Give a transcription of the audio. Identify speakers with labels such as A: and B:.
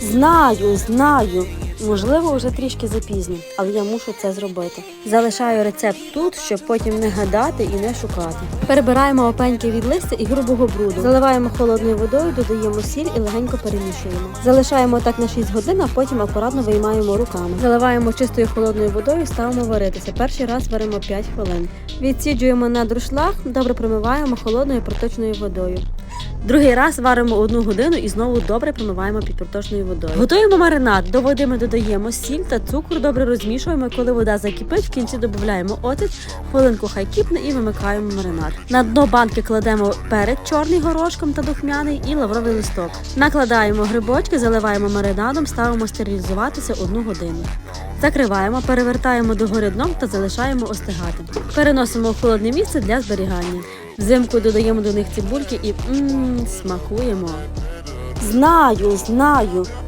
A: Знаю, знаю. Можливо, вже трішки запізно, але я мушу це зробити. Залишаю рецепт тут, щоб потім не гадати і не шукати. Перебираємо опеньки від листя і грубого бруду. Заливаємо холодною водою, додаємо сіль і легенько перемішуємо. Залишаємо так на 6 годин, а потім акуратно виймаємо руками. Заливаємо чистою холодною водою, ставимо варитися. Перший раз варимо 5 хвилин. Відсіджуємо на друшлаг, добре промиваємо холодною проточною водою. Другий раз варимо одну годину і знову добре промиваємо під проточною водою. Готуємо маринад. До води ми додаємо сіль та цукор, добре розмішуємо. Коли вода закипить, в кінці додаємо оцет, хвилинку хай кипне і вимикаємо маринад. На дно банки кладемо перець чорний горошком та духмяний і лавровий листок. Накладаємо грибочки, заливаємо маринадом, ставимо стерилізуватися одну годину. Закриваємо, перевертаємо догори дном та залишаємо остигати. Переносимо в холодне місце для зберігання. Взимку додаємо до них цибульки і мм, смакуємо. Знаю, знаю.